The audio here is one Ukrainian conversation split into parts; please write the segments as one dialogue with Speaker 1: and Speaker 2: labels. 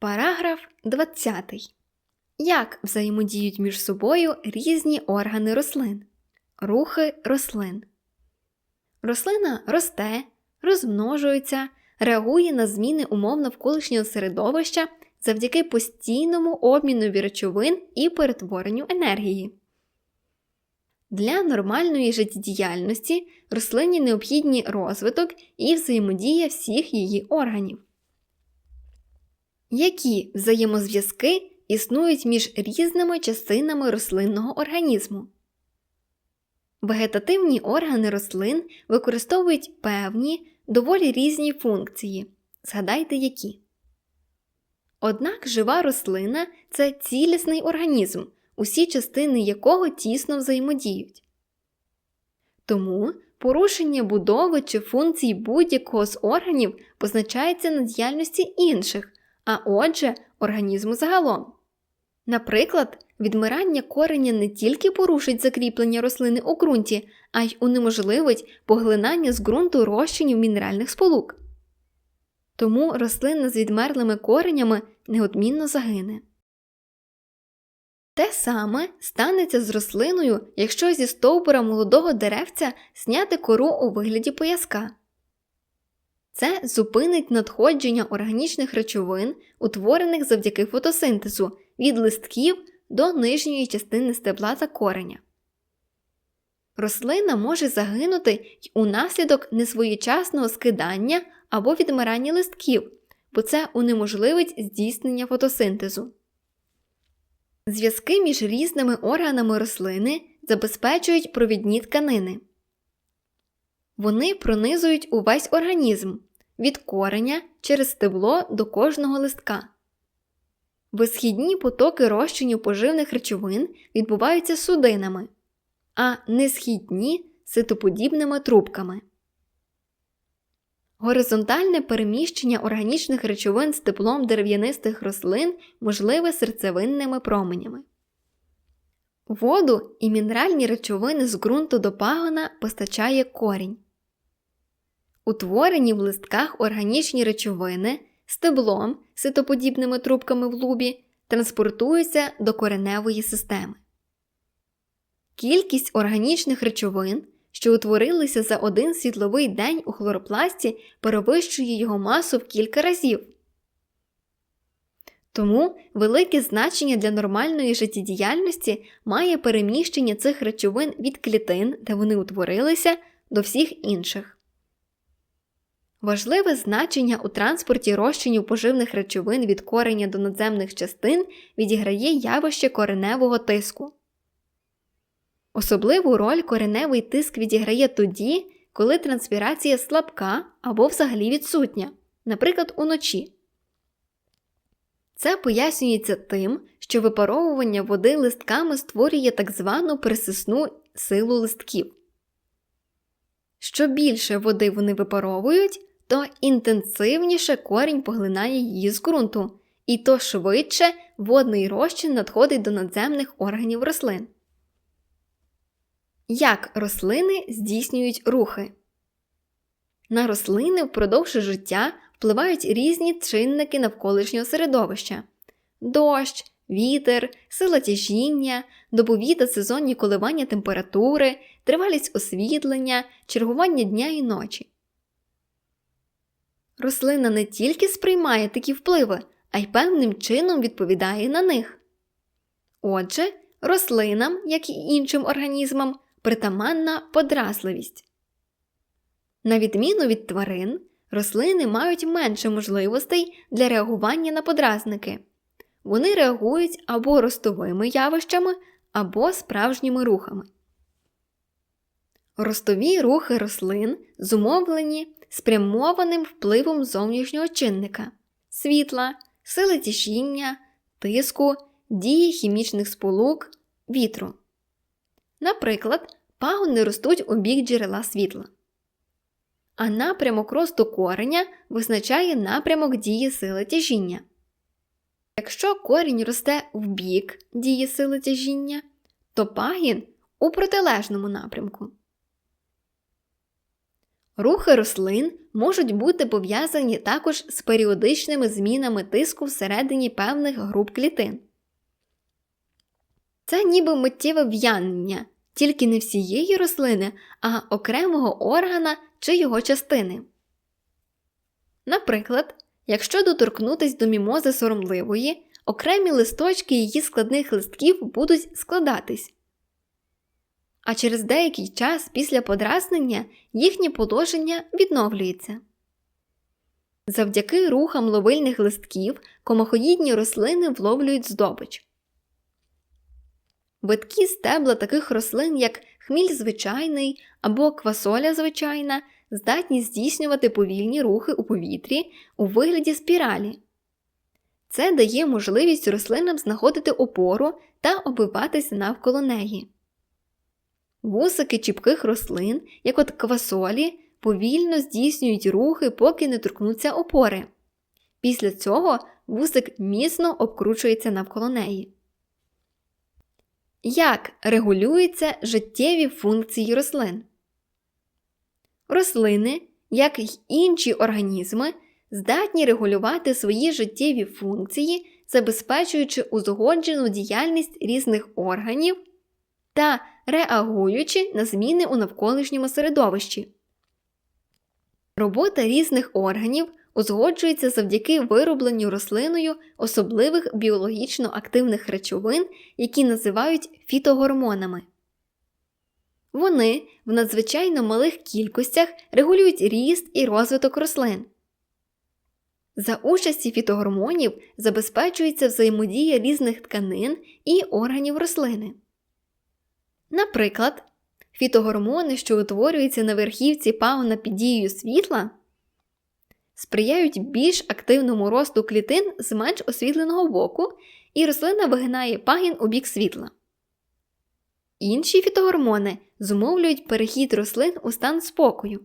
Speaker 1: Параграф 20. Як взаємодіють між собою різні органи рослин? Рухи рослин. Рослина росте, розмножується, реагує на зміни умов навколишнього середовища завдяки постійному обмінові речовин і перетворенню енергії. Для нормальної життєдіяльності рослині необхідні розвиток і взаємодія всіх її органів. Які взаємозв'язки існують між різними частинами рослинного організму? Вегетативні органи рослин використовують певні доволі різні функції. Згадайте які. Однак жива рослина це цілісний організм, усі частини якого тісно взаємодіють. Тому порушення будови чи функцій будь-якого з органів позначається на діяльності інших, а отже, організму загалом. Наприклад, відмирання кореня не тільки порушить закріплення рослини у ґрунті, а й унеможливить поглинання з ґрунту розчинів мінеральних сполук. Тому рослина з відмерлими коренями неодмінно загине. Те саме станеться з рослиною, якщо зі стовбура молодого деревця зняти кору у вигляді пояска. Це зупинить надходження органічних речовин, утворених завдяки фотосинтезу від листків до нижньої частини стебла та кореня. Рослина може загинути й унаслідок несвоєчасного скидання або відмирання листків, бо це унеможливить здійснення фотосинтезу. Зв'язки між різними органами рослини забезпечують провідні тканини. Вони пронизують увесь організм від кореня через стебло до кожного листка. Висхідні потоки розчинів поживних речовин відбуваються судинами, а несхідні ситоподібними трубками. Горизонтальне переміщення органічних речовин з теплом дерев'янистих рослин можливе серцевинними променями. Воду і мінеральні речовини з ґрунту до пагона постачає корінь. Утворені в листках органічні речовини стеблом ситоподібними трубками в лубі транспортуються до кореневої системи. Кількість органічних речовин, що утворилися за один світловий день у хлоропласті, перевищує його масу в кілька разів. Тому велике значення для нормальної життєдіяльності має переміщення цих речовин від клітин, де вони утворилися, до всіх інших. Важливе значення у транспорті розчинів поживних речовин від кореня до надземних частин відіграє явище кореневого тиску. Особливу роль кореневий тиск відіграє тоді, коли транспірація слабка або взагалі відсутня, наприклад, уночі. Це пояснюється тим, що випаровування води листками створює так звану присисну силу листків. Що більше води вони випаровують, то інтенсивніше корінь поглинає її з ґрунту, і то швидше водний розчин надходить до надземних органів рослин. Як рослини здійснюють рухи? На рослини впродовж життя впливають різні чинники навколишнього середовища дощ, вітер, сила тяжіння, добові та сезонні коливання температури, тривалість освітлення, чергування дня і ночі. Рослина не тільки сприймає такі впливи, а й певним чином відповідає на них. Отже, рослинам, як і іншим організмам, притаманна подразливість. На відміну від тварин, рослини мають менше можливостей для реагування на подразники. Вони реагують або ростовими явищами, або справжніми рухами. Ростові рухи рослин зумовлені спрямованим впливом зовнішнього чинника світла, сили тяжіння, тиску, дії хімічних сполук, вітру. Наприклад, пагони ростуть у бік джерела світла. А напрямок росту кореня визначає напрямок дії сили тяжіння. Якщо корінь росте в бік дії сили тяжіння, то пагін у протилежному напрямку. Рухи рослин можуть бути пов'язані також з періодичними змінами тиску всередині певних груп клітин. Це ніби миттєве в'янення, тільки не всієї рослини, а окремого органа чи його частини. Наприклад, якщо доторкнутись до мімози соромливої, окремі листочки її складних листків будуть складатись. А через деякий час після подразнення їхнє положення відновлюється. Завдяки рухам ловильних листків комахоїдні рослини вловлюють здобич. Виткі стебла таких рослин, як хміль звичайний або квасоля звичайна, здатні здійснювати повільні рухи у повітрі у вигляді спіралі. Це дає можливість рослинам знаходити опору та оббиватися навколо неї. Вусики чіпких рослин, як от квасолі, повільно здійснюють рухи, поки не торкнуться опори. Після цього вусик міцно обкручується навколо неї. Як регулюються життєві функції рослин? Рослини, як й інші організми, здатні регулювати свої життєві функції, забезпечуючи узгоджену діяльність різних органів та реагуючи на зміни у навколишньому середовищі. Робота різних органів узгоджується завдяки виробленню рослиною особливих біологічно активних речовин, які називають фітогормонами. Вони в надзвичайно малих кількостях регулюють ріст і розвиток рослин. За участі фітогормонів забезпечується взаємодія різних тканин і органів рослини. Наприклад, фітогормони, що утворюються на верхівці пагона під дією світла, сприяють більш активному росту клітин з менш освітленого боку, і рослина вигинає пагін у бік світла. Інші фітогормони зумовлюють перехід рослин у стан спокою,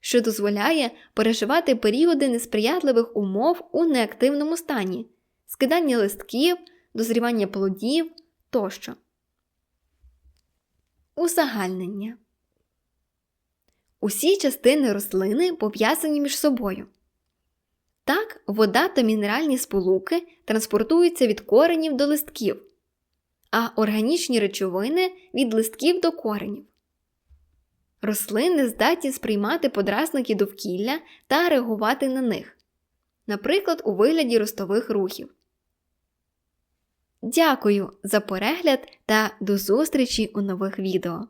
Speaker 1: що дозволяє переживати періоди несприятливих умов у неактивному стані, скидання листків, дозрівання плодів тощо. Узагальнення Усі частини рослини пов'язані між собою. Так, вода та мінеральні сполуки транспортуються від коренів до листків, а органічні речовини від листків до коренів. Рослини здатні сприймати подразники довкілля та реагувати на них, наприклад, у вигляді ростових рухів. Дякую за перегляд та до зустрічі у нових відео!